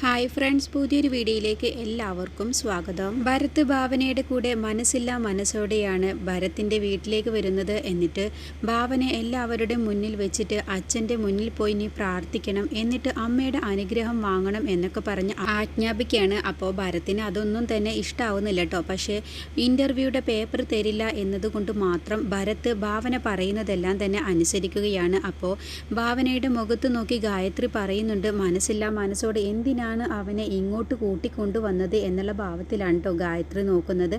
Hi friends പുതിയൊരു വീഡിയോയിലേക്ക് എല്ലാവർക്കും സ്വാഗതം. ഭരത് ഭാവനയുടെ കൂടെ മനസ്സില്ല മനസ്സോടെയാണ് ഭരത്തിന്റെ വീട്ടിലേക്ക് വരുന്നത് എന്നിട്ട് ഭാവന എല്ലാവരുടെ മുന്നിൽ വെച്ചിട്ട് അച്ഛന്റെ മുന്നിൽ പോയി നീ പ്രാർത്ഥിക്കണം എന്നിട്ട് അമ്മയുടെ അനുഗ്രഹം വാങ്ങണം എന്നൊക്കെ പറഞ്ഞ് ആജ്ഞാപിക്കുകയാണ്. അപ്പോൾ ഭരത്തിന് അതൊന്നും തന്നെ ഇഷ്ടമാവുന്നില്ല കേട്ടോ. പക്ഷേ ഇന്റർവ്യൂയുടെ പേപ്പർ തരില്ല എന്നതുകൊണ്ട് മാത്രം ഭരത് ഭാവന പറയുന്നതെല്ലാം തന്നെ അനുസരിക്കുകയാണ്. അപ്പോൾ ഭാവനയുടെ മുഖത്ത് നോക്കി ഗായത്രി പറയുന്നുണ്ട് മനസ്സില്ല മനസ്സോടെ എന്തിനാണ് അവനെ ഇങ്ങോട്ട് കൂട്ടിക്കൊണ്ടുവന്നത് എന്നുള്ള ഭാവത്തിലാണ് കേട്ടോ ഗായത്രി നോക്കുന്നത്.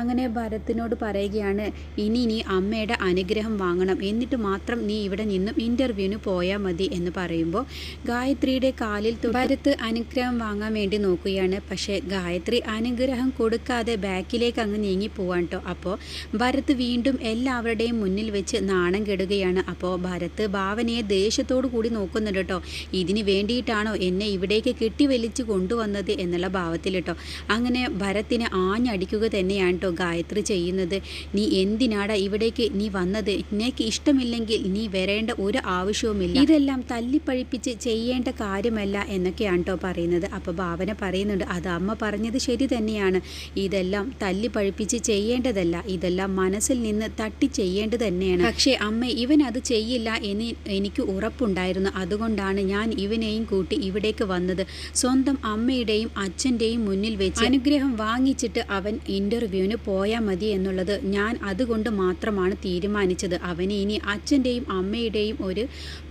അങ്ങനെ ഭരത്തിനോട് പറയുകയാണ് ഇനി നീ അമ്മയുടെ അനുഗ്രഹം വാങ്ങണം. എന്നിട്ട് മാത്രം നീ ഇവിടെ നിന്നും ഇന്റർവ്യൂവിന് പോയാൽ മതി എന്ന് പറയുമ്പോൾ ഗായത്രിയുടെ കാലിൽ ഭരത്ത് അനുഗ്രഹം വാങ്ങാൻ വേണ്ടി നോക്കുകയാണ്. പക്ഷേ ഗായത്രി അനുഗ്രഹം കൊടുക്കാതെ ബാക്കിലേക്ക് അങ്ങ് നീങ്ങി പോവാൻ കേട്ടോ അപ്പോൾ ഭരത് വീണ്ടും എല്ലാവരുടെയും മുന്നിൽ വെച്ച് നാണം കെടുകയാണ്. അപ്പോൾ ഭരത് ഭാവനയെ ദേഷ്യത്തോടു കൂടി നോക്കുന്നുണ്ട് കേട്ടോ ഇതിന് വേണ്ടിയിട്ടാണോ എന്നെ ഇവിടേക്ക് കെട്ടി വലിച്ചു കൊണ്ടുവന്നത് എന്നുള്ള ഭാവത്തിൽ കേട്ടോ. അങ്ങനെ ഭരത്തിനെ ആഞ്ഞടിക്കുക തന്നെയാണ് കേട്ടോ ഗായത്രി ചെയ്യുന്നത്. നീ എന്തിനാടാ ഇവിടേക്ക് നീ വന്നത്? നിനക്ക് ഇഷ്ടമില്ലെങ്കിൽ നീ വരേണ്ട ഒരു ആവശ്യവുമില്ല. ഇതെല്ലാം തല്ലിപ്പഴിപ്പിച്ച് ചെയ്യേണ്ട കാര്യമല്ല എന്നൊക്കെയാണ് കേട്ടോ പറയുന്നത്. അപ്പോൾ ഭാവന പറയുന്നുണ്ട് അത് അമ്മ പറഞ്ഞത് ശരി തന്നെയാണ്. ഇതെല്ലാം തല്ലിപ്പഴിപ്പിച്ച് ചെയ്യേണ്ടതല്ല. ഇതെല്ലാം മനസ്സിൽ നിന്ന് തട്ടി ചെയ്യേണ്ടത് തന്നെയാണ്. പക്ഷേ അമ്മ ഇവൻ അത് ചെയ്യില്ല എന്ന് എനിക്ക് ഉറപ്പുണ്ടായിരുന്നു. അതുകൊണ്ടാണ് ഞാൻ ഇവനെയും കൂട്ടി ഇവിടേക്ക് വന്നത്. സ്വന്തം അമ്മയുടെയും അച്ഛന്റെയും മുന്നിൽ വെച്ച് അനുഗ്രഹം വാങ്ങിച്ചിട്ട് അവൻ ഇന്റർവ്യൂവിന് പോയാൽ മതി എന്നുള്ളത് ഞാൻ അതുകൊണ്ട് മാത്രമാണ് തീരുമാനിച്ചത്. അവന് ഇനി അച്ഛന്റെയും അമ്മയുടെയും ഒരു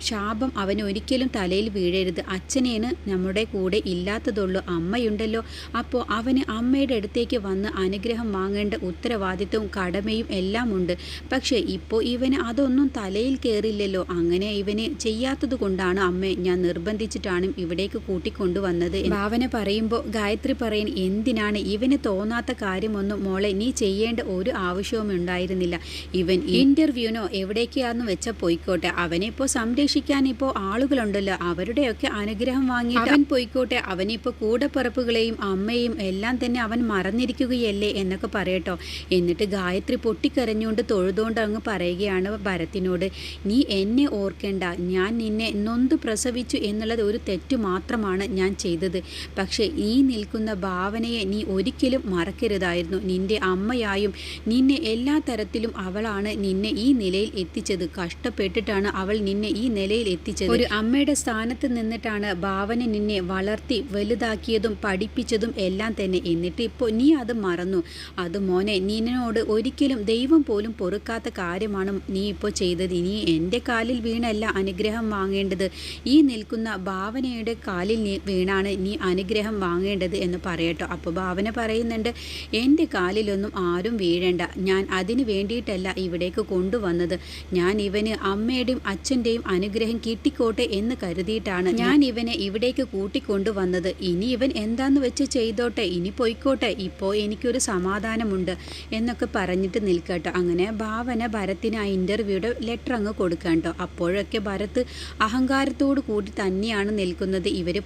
ശാപം അവന് ഒരിക്കലും തലയിൽ വീഴരുത്. അച്ഛനേന് നമ്മുടെ കൂടെ ഇല്ലാത്തതുള്ളൂ. അമ്മയുണ്ടല്ലോ. അപ്പോൾ അവന് അമ്മയുടെ അടുത്തേക്ക് വന്ന് അനുഗ്രഹം വാങ്ങേണ്ട ഉത്തരവാദിത്വവും കടമയും എല്ലാം ഉണ്ട് പക്ഷേ ഇപ്പോൾ ഇവന് അതൊന്നും തലയിൽ കയറില്ലല്ലോ അങ്ങനെ ഇവന് ചെയ്യാത്തത് കൊണ്ടാണ് അമ്മ ഞാൻ നിർബന്ധിച്ചിട്ടാണ് ഇവിടേക്ക് കൂട്ടിക്കൊണ്ടുവന്നത്. ഭാവന പറയുമ്പോൾ ഗായത്രി പറയാൻ എന്തിനാണ് ഇവന് തോന്നാത്ത കാര്യമൊന്നും മോളെ നീ ചെയ്യേണ്ട ഒരു ആവശ്യവും ഉണ്ടായിരുന്നില്ല. ഇവൻ ഇന്റർവ്യൂനോ എവിടേക്കാന്ന് വെച്ചാൽ പോയിക്കോട്ടെ. അവനെ ഇപ്പോൾ സംരക്ഷിക്കാൻ ഇപ്പോൾ ആളുകളുണ്ടല്ലോ. അവരുടെയൊക്കെ അനുഗ്രഹം വാങ്ങി അവൻ പോയിക്കോട്ടെ. അവനിപ്പോൾ കൂടപ്പിറപ്പുകളെയും അമ്മയും എല്ലാം തന്നെ അവൻ മറന്നിരിക്കുകയല്ലേ എന്നൊക്കെ പറയട്ടോ. എന്നിട്ട് ഗായത്രി പൊട്ടിക്കരഞ്ഞുകൊണ്ട് തൊഴുതുകൊണ്ട് അങ്ങ് പറയുകയാണ് ഭരത്തിനോട്. നീ എന്നെ ഓർക്കേണ്ട. ഞാൻ നിന്നെ നൊന്ത് പ്രസവിച്ചു എന്നുള്ളത് ഒരു തെറ്റ് മാത്രമാണ് ഞാൻ ചെയ്തത് പക്ഷേ ഈ നിൽക്കുന്ന ഭാവനയെ നീ ഒരിക്കലും മറക്കരുതായിരുന്നു. നിന്റെ അമ്മയായും നിന്നെ എല്ലാ തരത്തിലും അവളാണ് നിന്നെ ഈ നിലയിൽ എത്തിച്ചത്. കഷ്ടപ്പെട്ടിട്ടാണ് അവൾ നിന്നെ ഈ നിലയിൽ എത്തിച്ചത്. ഒരു അമ്മയുടെ സ്ഥാനത്ത് നിന്നിട്ടാണ് ഭാവന നിന്നെ വളർത്തി വലുതാക്കിയതും പഠിപ്പിച്ചതും എല്ലാം തന്നെ. എന്നിട്ട് ഇപ്പോൾ നീ അത് മറന്നു. അത് മോനെ നിന്നോട് ഒരിക്കലും ദൈവം പോലും പൊറുക്കാത്ത കാര്യമാണ് നീ ഇപ്പോൾ ചെയ്തത്. ഇനി എന്റെ കാലിൽ വീണല്ല അനുഗ്രഹം വാങ്ങേണ്ടത്. ഈ നിൽക്കുന്ന ഭാവനയുടെ കാലിൽ നീ വീണാണ് നീ അനുഗ്രഹം വാങ്ങേണ്ടത് എന്ന് പറയട്ടോ. അപ്പോൾ ഭാവന പറയുന്നുണ്ട് എന്റെ കാലിലൊന്നും ആരും വീഴേണ്ട. ഞാൻ അതിന് വേണ്ടിയിട്ടല്ല ഇവിടേക്ക് കൊണ്ടുവന്നത്. ഞാൻ ഇവന് അമ്മയുടെയും അച്ഛന്റെയും അനുഗ്രഹം കിട്ടിക്കോട്ടെ എന്ന് കരുതിയിട്ടാണ് ഞാൻ ഇവനെ ഇവിടേക്ക് കൂട്ടിക്കൊണ്ടുവന്നത്. ഇനി ഇവൻ എന്താന്ന് വെച്ച് ചെയ്തോട്ടെ? ഇനി പോയിക്കോട്ടെ. ഇപ്പോൾ എനിക്കൊരു സമാധാനമുണ്ട് എന്നൊക്കെ പറഞ്ഞിട്ട് നിൽക്കട്ടോ. അങ്ങനെ ഭാവന ഭരത്തിന് ആ ഇന്റർവ്യൂയുടെ ലെറ്റർ അങ്ങ് കൊടുക്കാട്ടോ അപ്പോഴൊക്കെ ഭരത് അഹങ്കാരത്തോടു കൂടി തന്നെയാണ് നിൽക്കുന്നത്. ഇവർ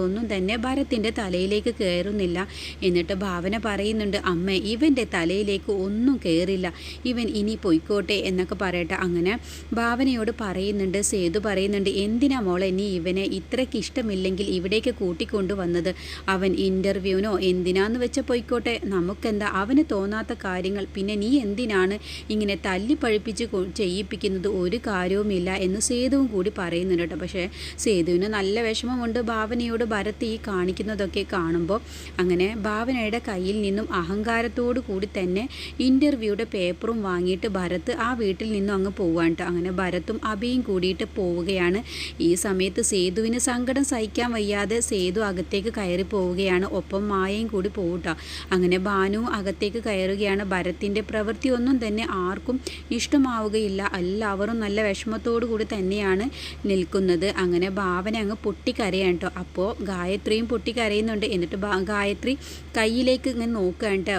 പറയുന്നതൊന്നും തന്നെ ഭരത്തിന്റെ തലയിലേക്ക് കയറുന്നില്ല. എന്നിട്ട് ഭാവന പറയുന്നുണ്ട് അമ്മ ഇവന്റെ തലയിലേക്ക് ഒന്നും കയറില്ല. ഇവൻ ഇനി പൊയ്ക്കോട്ടെ എന്നൊക്കെ പറയട്ടെ. അങ്ങനെ ഭാവനയോട് പറയുന്നുണ്ട് സേതു പറയുന്നുണ്ട് എന്തിനാ മോളെ നീ ഇവനെ ഇത്രയ്ക്ക് ഇഷ്ടമില്ലെങ്കിൽ ഇവിടേക്ക് കൂട്ടിക്കൊണ്ടു വന്നത്? അവൻ ഇന്റർവ്യൂവിനോ എന്തിനാന്ന് വെച്ച പൊയ്ക്കോട്ടെ. നമുക്കെന്താ അവന് തോന്നാത്ത കാര്യങ്ങൾ. പിന്നെ നീ എന്തിനാണ് ഇങ്ങനെ തല്ലിപ്പഴിപ്പിച്ച് ചെയ്യിപ്പിക്കുന്നത്? ഒരു കാര്യവുമില്ല എന്ന് സേതുവും കൂടി പറയുന്നുണ്ട് കേട്ടോ. പക്ഷേ സേതുവിന് നല്ല വിഷമമുണ്ട് ഭാവനയോട്. ഭരത് ഈ കാണിക്കുന്നതൊക്കെ കാണുമ്പോൾ അങ്ങനെ ഭാവനയുടെ കയ്യിൽ നിന്നും അഹങ്കാരത്തോടു കൂടി തന്നെ ഇന്റർവ്യൂയുടെ പേപ്പറും വാങ്ങിയിട്ട് ഭരത് ആ വീട്ടിൽ നിന്നും അങ്ങ് പോവാൻ. അങ്ങനെ ഭരത്തും അഭിയും കൂടിയിട്ട് പോവുകയാണ്. ഈ സമയത്ത് സേതുവിന് സങ്കടം സഹിക്കാൻ വയ്യാതെ സേതു അകത്തേക്ക് കയറി പോവുകയാണ്. ഒപ്പം മായയും കൂടി പോവുട്ടോ അങ്ങനെ ഭാനുവും അകത്തേക്ക് കയറുകയാണ്. ഭരത്തിന്റെ പ്രവൃത്തി ഒന്നും തന്നെ ആർക്കും ഇഷ്ടമാവുകയില്ല. എല്ലാവരും നല്ല വിഷമത്തോടു കൂടി തന്നെയാണ് നിൽക്കുന്നത്. അങ്ങനെ ഭാവന അങ്ങ് പൊട്ടിക്കരയാണ് കേട്ടോ അപ്പോൾ ഗായത്രിയും പൊട്ടി കരയുന്നുണ്ട് എന്നിട്ട് ഗായത്രി കയ്യിലേക്ക് ഇങ്ങനെ നോക്കുകയാണ്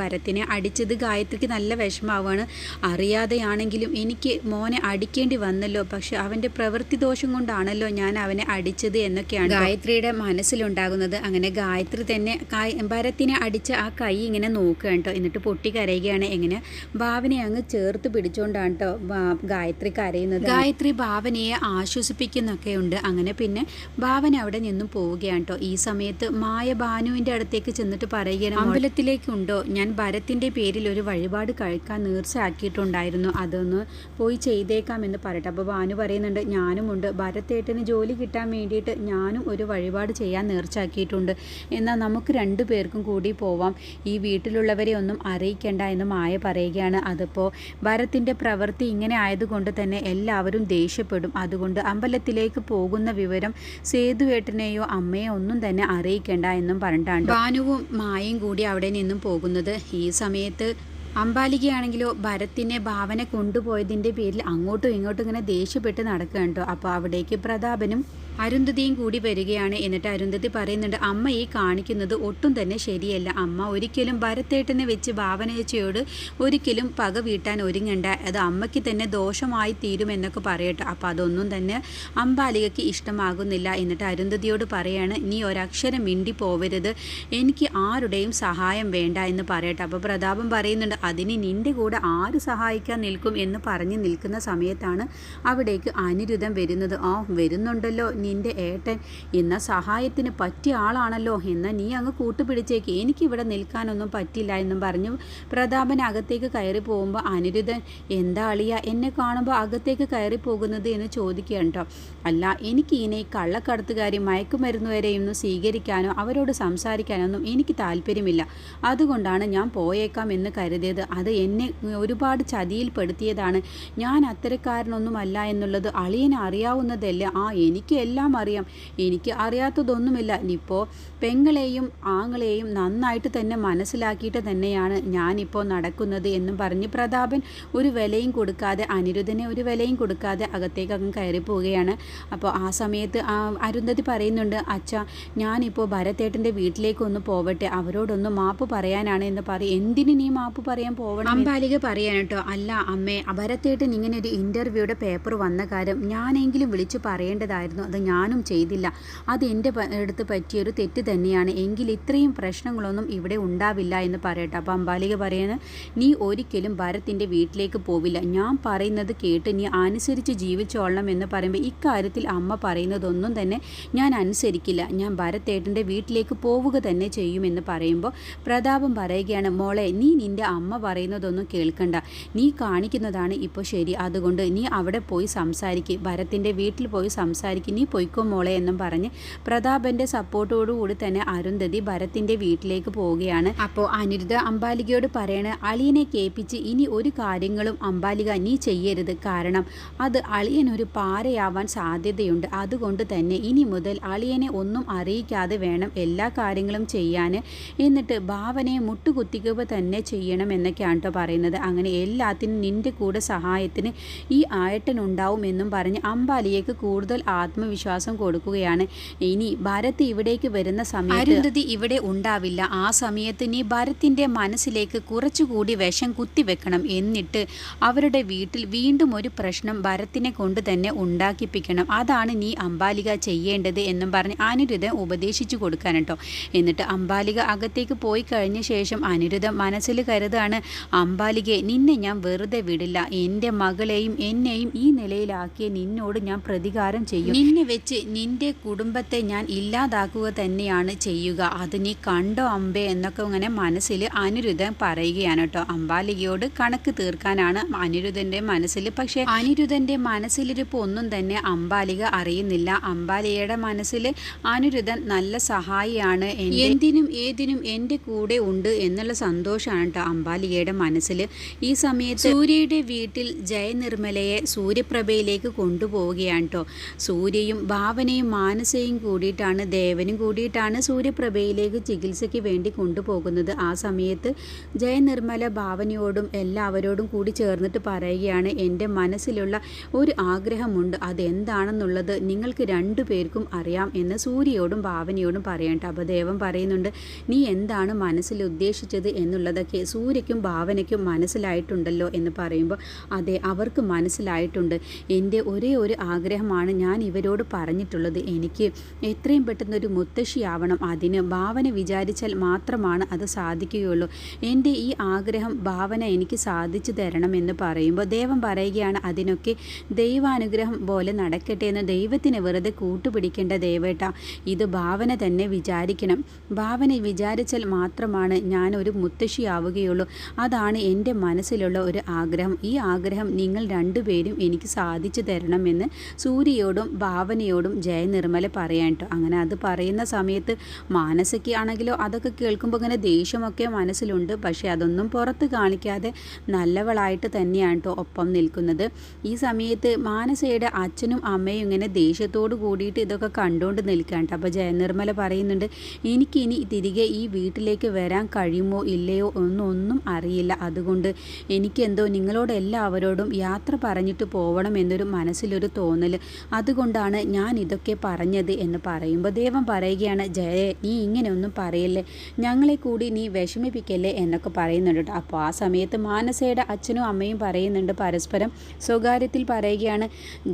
ഭരത്തിനെ അടിച്ചത് ഗായത്രിക്ക് നല്ല വിഷമാവാണ് അറിയാതെയാണെങ്കിലും എനിക്ക് മോനെ അടിക്കേണ്ടി വന്നല്ലോ. പക്ഷെ അവന്റെ പ്രവൃത്തി ദോഷം കൊണ്ടാണല്ലോ ഞാൻ അവനെ അടിച്ചത് എന്നൊക്കെയാണ് ഗായത്രിയുടെ മനസ്സിലുണ്ടാകുന്നത്. അങ്ങനെ ഗായത്രി തന്നെ ഭരത്തിനെ അടിച്ച ആ കൈ ഇങ്ങനെ നോക്കുക കേട്ടോ എന്നിട്ട് പൊട്ടി കരയുകയാണ് എങ്ങനെ? ഭാവനയെ അങ്ങ് ചേർത്ത് പിടിച്ചുകൊണ്ടാണ് കേട്ടോ ഗായത്രി കരയുന്നത്. ഗായത്രി ഭാവനയെ ആശ്വസിപ്പിക്കുന്നൊക്കെ ഉണ്ട് അങ്ങനെ പിന്നെ ഭാവന അവിടെ നിന്നും പോകും പോവുകയാണ് കേട്ടോ ഈ സമയത്ത് മായ ഭാനുവിന്റെ അടുത്തേക്ക് ചെന്നിട്ട് പറയുകയാണ് അമ്പലത്തിലേക്കുണ്ടോ? ഞാൻ ഭരത്തിന്റെ പേരിൽ ഒരു വഴിപാട് കഴിക്കാൻ നേർച്ചയാക്കിയിട്ടുണ്ടായിരുന്നു. അതൊന്ന് പോയി ചെയ്തേക്കാം എന്ന് പറയട്ടെ. അപ്പോൾ ഭാനു പറയുന്നുണ്ട് ഞാനും ഉണ്ട് ഭരത്തേട്ടന് ജോലി കിട്ടാൻ വേണ്ടിയിട്ട് ഞാനും ഒരു വഴിപാട് ചെയ്യാൻ നേർച്ചയാക്കിയിട്ടുണ്ട്. എന്നാൽ നമുക്ക് രണ്ടു പേർക്കും കൂടി പോവാം. ഈ വീട്ടിലുള്ളവരെ ഒന്നും അറിയിക്കേണ്ട എന്ന് മായ പറയുകയാണ്. അതിപ്പോൾ ഭരത്തിന്റെ പ്രവൃത്തി ഇങ്ങനെ ആയതുകൊണ്ട് തന്നെ എല്ലാവരും ദേഷ്യപ്പെടും. അതുകൊണ്ട് അമ്പലത്തിലേക്ക് പോകുന്ന വിവരം സേതുവേട്ടനെയോ അമ്മയോ ഒന്നും തന്നെ അറിയിക്കേണ്ട എന്നും പറഞ്ഞിട്ടാണ്. ഭാനുവും മായയും കൂടി അവിടെ നിന്നും പോകുന്നത്. ഈ സമയത്ത് അമ്പാലികയാണെങ്കിലോ ഭരത്തിനെ ഭാവന കൊണ്ടുപോയതിന്റെ പേരിൽ അങ്ങോട്ടും ഇങ്ങോട്ടും ഇങ്ങനെ ദേഷ്യപ്പെട്ട് നടക്കുകയുണ്ടോ അപ്പോൾ അവിടേക്ക് പ്രതാപനും അരുന്ധതിയും കൂടി വരികയാണ്. എന്നിട്ട് അരുന്ധതി പറയുന്നുണ്ട് അമ്മ ഈ കാണിക്കുന്നത് ഒട്ടും തന്നെ ശരിയല്ല. അമ്മ ഒരിക്കലും ഭരത്തേട്ടനെ വെച്ച് ഭാവനയച്ചയോട് ഒരിക്കലും പക വീട്ടാൻ ഒരുങ്ങണ്ട. അത് അമ്മയ്ക്ക് തന്നെ ദോഷമായി തീരുമെന്നൊക്കെ പറയട്ടെ. അപ്പോൾ അതൊന്നും തന്നെ അമ്പാലികയ്ക്ക് ഇഷ്ടമാകുന്നില്ല. എന്നിട്ട് അരുന്ധതിയോട് പറയാണ് നീ ഒരക്ഷരം മിണ്ടി പോവരുത് എനിക്ക് ആരുടെയും സഹായം വേണ്ട എന്ന് പറയട്ടെ. അപ്പോൾ പ്രതാപം പറയുന്നുണ്ട് അതിന് നിന്റെ കൂടെ ആര് സഹായിക്കാൻ നിൽക്കും എന്ന് പറഞ്ഞ് നിൽക്കുന്ന സമയത്താണ് അവിടേക്ക് അനിരുദ്ധം വരുന്നത്. ആ വരുന്നുണ്ടല്ലോ. നിന്റെ ഏട്ടൻ എന്ന സഹായത്തിന് പറ്റിയ ആളാണല്ലോ എന്നാൽ നീ അങ്ങ് കൂട്ടുപിടിച്ചേക്ക്. എനിക്കിവിടെ നിൽക്കാനൊന്നും പറ്റില്ല എന്നും പറഞ്ഞു പ്രതാപൻ അകത്തേക്ക് കയറി പോകുമ്പോൾ അനിരുദ്ധൻ എന്താ അളിയ എന്നെ കാണുമ്പോൾ അകത്തേക്ക് കയറി പോകുന്നത്? എന്ന് ചോദിക്കുകയാണ് അല്ല എനിക്ക് ഇനി മയക്കുമരുന്ന് വരെയൊന്നും സ്വീകരിക്കാനോ അവരോട് സംസാരിക്കാനോ ഒന്നും എനിക്ക് താല്പര്യമില്ല. അതുകൊണ്ടാണ് ഞാൻ പോയേക്കാം എന്ന് കരുതിയത്. അത് എന്നെ ഒരുപാട് ചതിയിൽപ്പെടുത്തിയതാണ്. ഞാൻ അത്തരക്കാരനൊന്നുമല്ല എന്നുള്ളത് അളിയനെ അറിയാവുന്നതല്ലേ. ആ എനിക്ക് അറിയാം. എനിക്ക് അറിയാത്തതൊന്നുമില്ല. ഇപ്പോൾ പെങ്ങളെയും ആങ്ങളെയും നന്നായിട്ട് തന്നെ മനസ്സിലാക്കിയിട്ട് തന്നെയാണ് ഞാനിപ്പോൾ നടക്കുന്നത് എന്നും പറഞ്ഞ് പ്രതാപൻ ഒരു വിലയും കൊടുക്കാതെ അനിരുദ്ധനെ ഒരു വിലയും കൊടുക്കാതെ അകത്തേക്ക് അങ്ങ് കയറി പോവുകയാണ്. അപ്പോൾ ആ സമയത്ത് അരുന്ധതി പറയുന്നുണ്ട് അച്ഛ ഞാനിപ്പോൾ ഭരത്തേട്ടന്റെ വീട്ടിലേക്കൊന്ന് പോവട്ടെ. അവരോടൊന്ന് മാപ്പ് പറയാനാണ് എന്ന് പറയും എന്തിന് നീ മാപ്പ് പറയാൻ പോവണം? അമ്പാലിക പറയാൻ കേട്ടോ അല്ല അമ്മേ ഭരത്തേട്ടൻ ഇങ്ങനെ ഒരു ഇന്റർവ്യൂയുടെ പേപ്പർ വന്ന കാര്യം ഞാനെങ്കിലും വിളിച്ചു പറയേണ്ടതായിരുന്നു. അത് ഞാനും ചെയ്തില്ല. അത് എന്റെ അടുത്ത് പറ്റിയൊരു തെറ്റ് തന്നെയാണ്. എങ്കിൽ ഇത്രയും പ്രശ്നങ്ങളൊന്നും ഇവിടെ ഉണ്ടാവില്ല എന്ന് പറയട്ടെ. അപ്പോൾ അമ്പാലിക പറയുന്നത് നീ ഒരിക്കലും ഭരത്തിന്റെ വീട്ടിലേക്ക് പോവില്ല. ഞാൻ പറയുന്നത് കേട്ട് നീ അനുസരിച്ച് ജീവിച്ചോളണം എന്ന് പറയുമ്പോൾ ഇക്കാര്യത്തിൽ അമ്മ പറയുന്നതൊന്നും തന്നെ ഞാൻ അനുസരിക്കില്ല. ഞാൻ ഭരത്തേട്ടന്റെ വീട്ടിലേക്ക് പോവുക തന്നെ ചെയ്യുമെന്ന് പറയുമ്പോൾ പ്രതാപം പറയുകയാണ് മോളെ നീ നിന്റെ അമ്മ പറയുന്നതൊന്നും കേൾക്കണ്ട. നീ കാണിക്കുന്നതാണ് ഇപ്പോൾ ശരി. അതുകൊണ്ട് നീ അവിടെ പോയി സംസാരിക്കുക ഭരത്തിന്റെ വീട്ടിൽ പോയി സംസാരിക്കുക നീ പൊയ്ക്കോ മോളെ എന്നും പറഞ്ഞ് പ്രതാപന്റെ സപ്പോർട്ടോടുകൂടി തന്നെ അരുന്ധതി ഭരത്തിന്റെ വീട്ടിലേക്ക് പോവുകയാണ്. അപ്പോൾ അനിരുദ്ധ അംബാലികയോട് പറയണ അളിയനെ കേൾപ്പിച്ച് ഇനി ഒരു കാര്യങ്ങളും അംബാലിക നീ ചെയ്യരുത്. കാരണം അത് അളിയനൊരു പാരയാവാൻ സാധ്യതയുണ്ട്. അതുകൊണ്ട് തന്നെ ഇനി മുതൽ അളിയനെ ഒന്നും അറിയിക്കാതെ വേണം എല്ലാ കാര്യങ്ങളും ചെയ്യാൻ എന്നിട്ട് ഭാവനയെ മുട്ടുകുത്തിക്കുക തന്നെ ചെയ്യണം എന്നൊക്കെയാണ് കേട്ടോ പറയുന്നത്. അങ്ങനെ എല്ലാത്തിനും നിന്റെ കൂടെ സഹായത്തിന് ഈ ആയട്ടനുണ്ടാവും എന്നും പറഞ്ഞ് അംബാലിയേക്ക് കൂടുതൽ ആത്മവിശ്വാസം കൊടുക്കുകയാണ്. ഇനി ഭരത് ഇവിടേക്ക് വരുന്ന സമയത്ത് അരുന്ധതി ഇവിടെ ഉണ്ടാവില്ല. ആ സമയത്ത് നീ ഭരത്തിന്റെ മനസ്സിലേക്ക് കുറച്ചുകൂടി വിഷം കുത്തിവെക്കണം എന്നിട്ട് അവരുടെ വീട്ടിൽ വീണ്ടും ഒരു പ്രശ്നം ഭരത്തിനെ കൊണ്ട് തന്നെ ഉണ്ടാക്കിപ്പിക്കണം. അതാണ് നീ അംബാലിക ചെയ്യേണ്ടത് എന്നും പറഞ്ഞ് അനിരുദ്ധം ഉപദേശിച്ചു കൊടുക്കാൻ കേട്ടോ. എന്നിട്ട് അംബാലിക അകത്തേക്ക് പോയി കഴിഞ്ഞ ശേഷം അനിരുദ്ധം മനസ്സിൽ കരുതാണ് അംബാലികയെ നിന്നെ ഞാൻ വെറുതെ വിടില്ല. എന്റെ മകളെയും എന്നെയും ഈ നിലയിലാക്കിയ നിന്നോട് ഞാൻ പ്രതികാരം ചെയ്യും. നിന്നെ വെച്ച് നിന്റെ കുടുംബത്തെ ഞാൻ ഇല്ലാതാക്കുക തന്നെയാണ് ചെയ്യുക. അത് നീ കണ്ടോ അമ്പേ? എന്നൊക്കെ ഇങ്ങനെ മനസ്സിൽ അനിരുദ്ധൻ പറയുകയാണ് കേട്ടോ. അംബാലികയോട് കണക്ക് തീർക്കാനാണ് അനിരുദ്ധന്റെ മനസ്സിൽ. പക്ഷേ അനിരുദ്ധന്റെ മനസ്സിലിരിപ്പ് ഒന്നും തന്നെ അംബാലിക അറിയുന്നില്ല. അംബാലികയുടെ മനസ്സിൽ അനിരുദ്ധൻ നല്ല സഹായിയാണ്. എന്തിനും ഏതിനും എന്റെ കൂടെ ഉണ്ട് എന്നുള്ള സന്തോഷമാണ് കേട്ടോ അംബാലികയുടെ മനസ്സിൽ. ഈ സമയത്ത് സൂര്യയുടെ വീട്ടിൽ ജയനിർമ്മലയെ സൂര്യപ്രഭയിലേക്ക് കൊണ്ടുപോവുകയാണ് കേട്ടോ. സൂര്യയും ഭാവനയും മാനസയും കൂടിയിട്ടാണ് ദേവനും കൂടിയിട്ടാണ് സൂര്യപ്രഭയിലേക്ക് ചികിത്സയ്ക്ക് വേണ്ടി കൊണ്ടുപോകുന്നത്. ആ സമയത്ത് ജയനിർമ്മല ഭാവനയോടും എല്ലാവരോടും കൂടി ചേർന്നിട്ട് പറയുകയാണ് എന്റെ മനസ്സിലുള്ള ഒരു ആഗ്രഹമുണ്ട്. അതെന്താണെന്നുള്ളത് നിങ്ങൾക്ക് രണ്ടു പേർക്കും അറിയാം എന്ന് സൂര്യയോടും ഭാവനയോടും പറയട്ടെ അപ്പോൾ ദേവൻ പറയുന്നുണ്ട് നീ എന്താണ് മനസ്സിൽ ഉദ്ദേശിച്ചത് എന്നുള്ളതൊക്കെ സൂര്യയ്ക്കും ഭാവനയ്ക്കും മനസ്സിലായിട്ടുണ്ടല്ലോ എന്ന് പറയുമ്പോൾ അതെ അവർക്ക് മനസ്സിലായിട്ടുണ്ട്. എന്റെ ഒരേ ഒരു ആഗ്രഹമാണ് ഞാൻ ഇവരോട് പറഞ്ഞിട്ടുള്ളത് എനിക്ക് എത്രയും പെട്ടെന്ന് ഒരു മുത്തശ്ശിയാവണം. അതിന് ഭാവന വിചാരിച്ചാൽ മാത്രമാണ് അത് സാധിക്കുകയുള്ളൂ. എന്റെ ഈ ആഗ്രഹം ഭാവന എനിക്ക് സാധിച്ചു തരണം എന്ന് പറയുമ്പോൾ ദൈവം പറയുകയാണ് അതിനൊക്കെ ദൈവാനുഗ്രഹം പോലെ നടക്കട്ടെ എന്ന് ദൈവത്തിന് വെറുതെ കൂട്ടുപിടിക്കേണ്ട ദൈവേട്ട. ഇത് ഭാവന തന്നെ വിചാരിക്കണം. ഭാവന വിചാരിച്ചാൽ മാത്രമാണ് ഞാൻ ഒരു മുത്തശ്ശിയാവുകയുള്ളൂ. അതാണ് എന്റെ മനസ്സിലുള്ള ഒരു ആഗ്രഹം. ഈ ആഗ്രഹം നിങ്ങൾ രണ്ടുപേരും എനിക്ക് സാധിച്ചു തരണമെന്ന് സൂര്യയോടും ഭാവനയോടും ജയനിർമ്മല പറയാൻ കേട്ടോ അങ്ങനെ അത് പറയുന്ന സമയത്ത് മാനസയ്ക്ക് ആണെങ്കിലോ അതൊക്കെ കേൾക്കുമ്പോൾ ഇങ്ങനെ ദേഷ്യമൊക്കെ മനസ്സിലുണ്ട്. പക്ഷേ അതൊന്നും പുറത്ത് കാണിക്കാതെ നല്ലവളായിട്ട് തന്നെയാണ് കേട്ടോ ഒപ്പം നിൽക്കുന്നത്. ഈ സമയത്ത് മാനസയുടെ അച്ഛനും അമ്മയും ഇങ്ങനെ ദേഷ്യത്തോട് കൂടിയിട്ട് ഇതൊക്കെ കണ്ടുകൊണ്ട് നിൽക്കുകയാണ് അപ്പോൾ ജയനിർമ്മല പറയുന്നുണ്ട് എനിക്കിനി തിരികെ ഈ വീട്ടിലേക്ക് വരാൻ കഴിയുമോ ഇല്ലയോ എന്നൊന്നും അറിയില്ല. അതുകൊണ്ട് എനിക്കെന്തോ നിങ്ങളോട് എല്ലാവരോടും യാത്ര പറഞ്ഞിട്ട് പോകണം എന്നൊരു മനസ്സിലൊരു തോന്നൽ അതുകൊണ്ടാണ് ഞാൻ ഇതൊക്കെ പറഞ്ഞത് എന്ന് പറയുമ്പോൾ ദേവൻ പറയുകയാണ് ജയേ നീ ഇങ്ങനെയൊന്നും പറയല്ലേ? ഞങ്ങളെ കൂടി നീ വിഷമിപ്പിക്കല്ലേ? എന്നൊക്കെ പറയുന്നുണ്ട് അപ്പോൾ ആ സമയത്ത് മാനസയുടെ അച്ഛനും അമ്മയും പറയുന്നുണ്ട് പരസ്പരം സ്വകാര്യത്തിൽ പറയുകയാണ്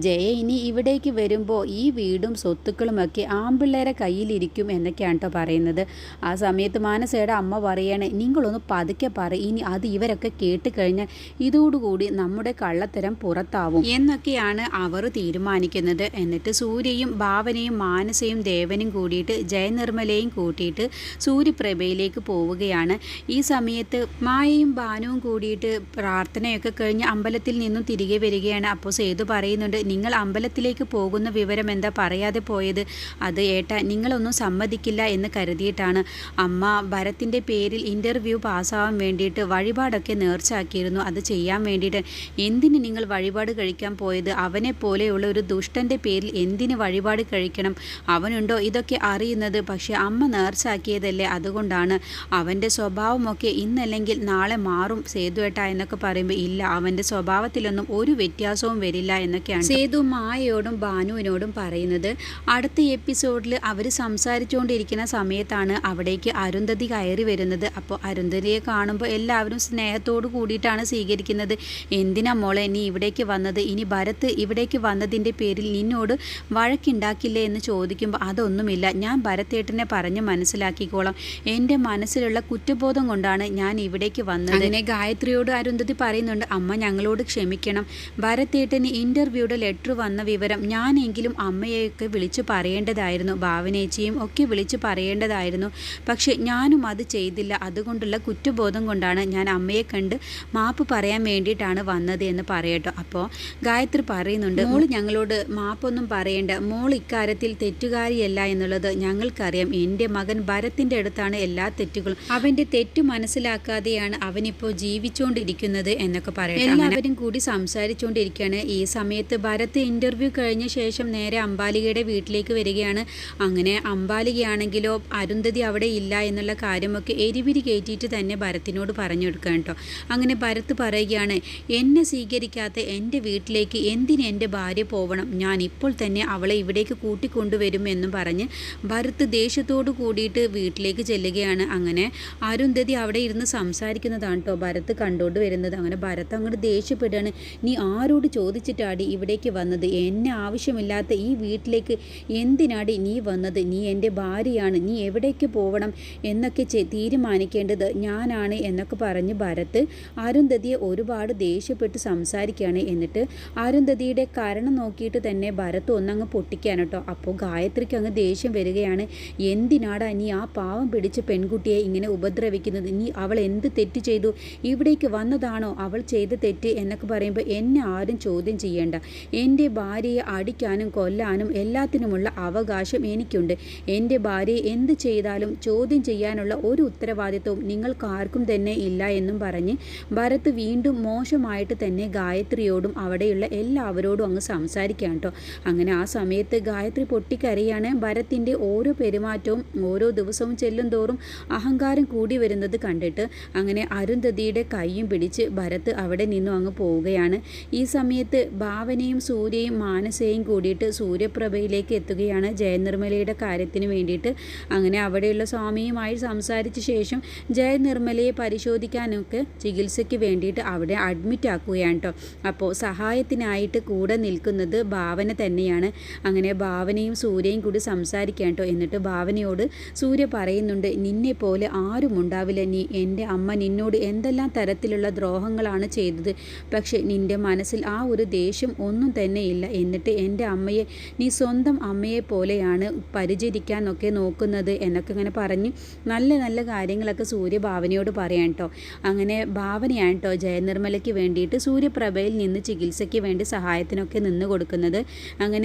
ജയ ഇനി ഇവിടേക്ക് വരുമ്പോൾ ഈ വീടും സ്വത്തുക്കളുമൊക്കെ ആമ്പിള്ളേരെ കയ്യിലിരിക്കും എന്നൊക്കെയാണ് കേട്ടോ പറയുന്നത്. ആ സമയത്ത് മാനസയുടെ അമ്മ പറയാണ് നിങ്ങളൊന്ന് പതുക്കെ പറ ഇനി അത് ഇവരൊക്കെ കേട്ട് കഴിഞ്ഞാൽ ഇതോടുകൂടി നമ്മുടെ കള്ളത്തരം പുറത്താവും എന്നൊക്കെയാണ് അവർ തീരുമാനിക്കുന്നത്. എന്നിട്ട് സൂര്യയും ഭാവനയും മാനസയും ദേവനും കൂടിയിട്ട് ജയനിർമ്മലയും കൂട്ടിയിട്ട് സൂര്യപ്രഭയിലേക്ക് പോവുകയാണ്. ഈ സമയത്ത് മായയും ബാനുവും കൂടിയിട്ട് പ്രാർത്ഥനയൊക്കെ കഴിഞ്ഞ് അമ്പലത്തിൽ നിന്നും തിരികെ വരികയാണ്. അപ്പോൾ സേതു പറയുന്നുണ്ട് നിങ്ങൾ അമ്പലത്തിലേക്ക് പോകുന്ന വിവരം എന്താ പറയാതെ പോയത്? അത് ഏട്ട നിങ്ങളൊന്നും സമ്മതിക്കില്ല എന്ന് കരുതിയിട്ടാണ്. അമ്മ ഭരത്തിന്റെ പേരിൽ ഇന്റർവ്യൂ പാസ്സാവാൻ വേണ്ടിയിട്ട് വഴിപാടൊക്കെ നേർച്ചാക്കിയിരുന്നു അത് ചെയ്യാൻ വേണ്ടിയിട്ട് എന്തിന് നിങ്ങൾ വഴിപാട് കഴിക്കാൻ പോയത്? അവനെ പോലെയുള്ള ഒരു ദുഷ്ടന്റെ പേരിൽ എന്തിന് വഴിപാട് കഴിക്കണം? അവനുണ്ടോ? ഇതൊക്കെ അറിയുന്നത് പക്ഷേ അമ്മ നേർച്ചാക്കിയതല്ലേ അതുകൊണ്ടാണ് അവന്റെ സ്വഭാവമൊക്കെ ഇന്നല്ലെങ്കിൽ നാളെ മാറും സേതുവേട്ട എന്നൊക്കെ പറയുമ്പോൾ ഇല്ല അവന്റെ സ്വഭാവത്തിലൊന്നും ഒരു വ്യത്യാസവും വരില്ല എന്നൊക്കെയാണ് സേതു മായയോടും ബാനുവിനോടും പറയുന്നത് അടുത്ത എപ്പിസോഡിൽ അവർ സംസാരിച്ചുകൊണ്ടിരിക്കുന്ന സമയത്താണ് അവിടേക്ക് അരുന്ധതി കയറി വരുന്നത്. അപ്പോൾ അരുന്ധതിയെ കാണുമ്പോൾ എല്ലാവരും സ്നേഹത്തോടു കൂടിയിട്ടാണ് സ്വീകരിക്കുന്നത്. എന്തിനാ മോളെ നീ ഇവിടേക്ക് വന്നത്? ഇനി ഭരത് ഇവിടേക്ക് വന്നതിന്റെ പേരിൽ നിന്നോട് വഴക്കുണ്ടാക്കില്ലേ എന്ന് ചോദിക്കുമ്പോൾ അതൊന്നുമില്ല. ഞാൻ ഭരത്തേട്ടനെ പറഞ്ഞ് മനസ്സിലാക്കിക്കോളാം. എന്റെ മനസ്സിലുള്ള കുറ്റബോധം കൊണ്ടാണ് ഞാൻ ഇവിടേക്ക് വന്നത്. അങ്ങനെ ഗായത്രിയോട് അരുന്ധതി പറയുന്നുണ്ട് അമ്മ ഞങ്ങളോട് ക്ഷമിക്കണം. ഭരത്തേട്ടന് ഇന്റർവ്യൂയുടെ ലെറ്റർ വന്ന വിവരം ഞാനെങ്കിലും അമ്മയെയൊക്കെ വിളിച്ചു പറയേണ്ടതായിരുന്നു. ഭാവനേച്ചിയും ഒക്കെ വിളിച്ചു പറയേണ്ടതായിരുന്നു. പക്ഷേ ഞാനും അത് ചെയ്തില്ല. അതുകൊണ്ടുള്ള കുറ്റബോധം കൊണ്ടാണ് ഞാൻ അമ്മയെ കണ്ട് മാപ്പ് പറയാൻ വേണ്ടിയിട്ടാണ് വന്നത് എന്ന് പറയട്ടോ. അപ്പോൾ ഗായത്രി പറയുന്നുണ്ട് മോൾ ഞങ്ങളോട് മാപ്പൊന്നും പറയേണ്ട. മോൾ ഇക്കാര്യത്തിൽ തെറ്റുകാരിയല്ല എന്നുള്ളത് ഞങ്ങൾക്കറിയാം. എന്റെ മകൻ ഭരത്തിന്റെ അടുത്താണ് എല്ലാ തെറ്റുകളും. അവന്റെ തെറ്റ് മനസ്സിലാക്കാതെയാണ് അവനിപ്പോൾ ജീവിച്ചുകൊണ്ടിരിക്കുന്നത് എന്നൊക്കെ പറയാം എല്ലാവരും കൂടി സംസാരിച്ചുകൊണ്ടിരിക്കുകയാണ്. ഈ സമയത്ത് ഭരത് ഇന്റർവ്യൂ കഴിഞ്ഞ ശേഷം നേരെ അംബാലികയുടെ വീട്ടിലേക്ക് വരികയാണ്. അങ്ങനെ അംബാലികയാണെങ്കിലോ അരുന്ധതി അവിടെ ഇല്ല എന്നുള്ള കാര്യമൊക്കെ എരിവിരി കയറ്റിയിട്ട് തന്നെ ഭരത്തിനോട് പറഞ്ഞു കൊടുക്കുക കേട്ടോ. അങ്ങനെ ഭരത് പറയുകയാണ് എന്നെ സ്വീകരിക്കാത്ത എന്റെ വീട്ടിലേക്ക് എന്തിന് എന്റെ ഭാര്യ പോവണം? ഞാൻ ഇപ്പോൾ തന്നെ അവളെ ഇവിടേക്ക് കൂട്ടിക്കൊണ്ടുവരുമെന്നും പറഞ്ഞ് ഭരത് ദേഷ്യത്തോടു കൂടിയിട്ട് വീട്ടിലേക്ക് ചെല്ലുകയാണ്. അങ്ങനെ അരുന്ധതി അവിടെ ഇരുന്ന് സംസാരിക്കുന്നതാണ് കേട്ടോ. ഭരത് കണ്ടുകൊണ്ട് വരുന്നത്. അങ്ങനെ ഭരത് അങ്ങോട്ട് ദേഷ്യപ്പെടുകയാണ്. നീ ആരോട് ചോദിച്ചിട്ടാടി ഇവിടേക്ക് വന്നത്? എന്നെ ആവശ്യമില്ലാത്ത ഈ വീട്ടിലേക്ക് എന്തിനാടി നീ വന്നത്? നീ എന്റെ ഭാര്യയാണ്. നീ എവിടേക്ക് പോകണം എന്നൊക്കെ തീരുമാനിക്കേണ്ടത് ഞാനാണ് എന്നൊക്കെ പറഞ്ഞ് ഭരത് അരുന്ധതിയെ ഒരുപാട് ദേഷ്യപ്പെട്ട് സംസാരിക്കുകയാണ്. എന്നിട്ട് അരുന്ധതിയുടെ കരണം നോക്കിയിട്ട് തന്നെ ഭരത് ഒന്നങ്ങ് പൊട്ടിക്കാൻ കേട്ടോ. അപ്പോൾ ഗായത്രിക്ക് അങ്ങ് ദേഷ്യം വരികയാണ്. എന്തിനാടാ നീ ആ പാവം പിടിച്ച പെൺകുട്ടിയെ ഇങ്ങനെ ഉപദ്രവിക്കുന്നത്? നീ അവൾ എന്ത് തെറ്റ് ചെയ്തു? ഇവിടേക്ക് വന്നതാണോ അവൾ ചെയ്ത തെറ്റ് എന്നൊക്കെ പറയുമ്പോൾ എന്നെ ആരും ചോദ്യം ചെയ്യേണ്ട. എന്റെ ഭാര്യയെ അടിക്കാനും കൊല്ലാനും എല്ലാത്തിനുമുള്ള അവകാശം എനിക്കുണ്ട്. എന്റെ ഭാര്യയെ എന്ത് ചെയ്താലും ചോദ്യം ചെയ്യാനുള്ള ഒരു ഉത്തരവാദിത്വവും നിങ്ങൾക്ക് ആർക്കും തന്നെ ഇല്ല എന്നും പറഞ്ഞ് ഭരത് വീണ്ടും മോശമായിട്ട് തന്നെ ഗായത്രിയോടും അവിടെയുള്ള എല്ലാവരോടും അങ്ങ് സംസാരിക്കാം കേട്ടോ. അങ്ങനെ ആ സമയത്ത് ഗായത്രി പൊട്ടിക്കരയാണ് ഭരത്തിന്റെ ഓരോ പെരുമാറ്റവും ഓരോ ദിവസവും ചെല്ലും തോറും അഹങ്കാരം കൂടി വരുന്നത് കണ്ടിട്ട് അങ്ങനെ അരുന്ധതിയുടെ കൈയും പിടിച്ച് ഭരത് അവിടെ നിന്നും അങ്ങ് പോവുകയാണ്. ഈ സമയത്ത് ഭാവനയും സൂര്യയും മാനസയും കൂടിയിട്ട് സൂര്യപ്രഭയിലേക്ക് എത്തുകയാണ് ജയനിർമ്മലയുടെ കാര്യത്തിന് വേണ്ടിയിട്ട്. അങ്ങനെ അവിടെയുള്ള സ്വാമിയുമായി സംസാരിച്ച ശേഷം ജയനിർമ്മലയെ പരിശോധിക്കാനൊക്കെ ചികിത്സയ്ക്ക് വേണ്ടിയിട്ട് അവിടെ അഡ്മിറ്റ് ആക്കുകയാണ് കേട്ടോ. അപ്പോൾ സഹായത്തിനായിട്ട് കൂടെ നിൽക്കുന്നത് ഭാവന തന്നെയാണ്. പോവുകയാണ് അങ്ങനെ ഭാവനയും സൂര്യയും കൂടി സംസാരിക്കാൻ കേട്ടോ. എന്നിട്ട് ഭാവനയോട് സൂര്യ പറയുന്നുണ്ട് നിന്നെ പോലെ ആരും ഉണ്ടാവില്ല. നീ എന്റെ അമ്മ നിന്നോട് എന്തെല്ലാം തരത്തിലുള്ള ദ്രോഹങ്ങളാണ് ചെയ്തത്. പക്ഷെ നിന്റെ മനസ്സിൽ ആ ഒരു ദേഷ്യം ഒന്നും തന്നെ ഇല്ല. എന്നിട്ട് എന്റെ അമ്മയെ നീ സ്വന്തം അമ്മയെ പോലെയാണ് പരിചരിക്കാനൊക്കെ നോക്കുന്നത് എന്നൊക്കെ ഇങ്ങനെ പറഞ്ഞ് നല്ല നല്ല കാര്യങ്ങളൊക്കെ സൂര്യ ഭാവനയോട് പറയാൻ കേട്ടോ. അങ്ങനെ ഭാവനയാണ് കേട്ടോ ജയനിർമ്മലയ്ക്ക് വേണ്ടിയിട്ട് സൂര്യപ്രഭയിൽ നിന്ന് ചികിത്സയ്ക്ക് വേണ്ടി സഹായത്തിനൊക്കെ നിന്ന് കൊടുക്കുന്നത്.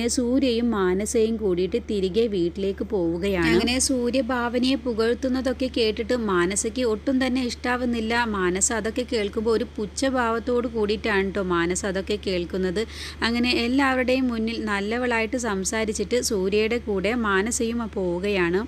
അങ്ങനെ സൂര്യയും മാനസയും കൂടിയിട്ട് തിരികെ വീട്ടിലേക്ക് പോവുകയാണ്. അങ്ങനെ സൂര്യ ഭാവനയെ പുകഴ്ത്തുന്നതൊക്കെ കേട്ടിട്ട് മാനസയ്ക്ക് ഒട്ടും തന്നെ ഇഷ്ടാവുന്നില്ല. മാനസ അതൊക്കെ കേൾക്കുമ്പോൾ ഒരു പുച്ഛഭാവത്തോട് കൂടിയിട്ടാണ് കേട്ടോ മാനസ അതൊക്കെ കേൾക്കുന്നത്. അങ്ങനെ എല്ലാവരുടെയും മുന്നിൽ നല്ലവളായിട്ട് സംസാരിച്ചിട്ട് സൂര്യയുടെ കൂടെ മാനസയും പോവുകയാണ്.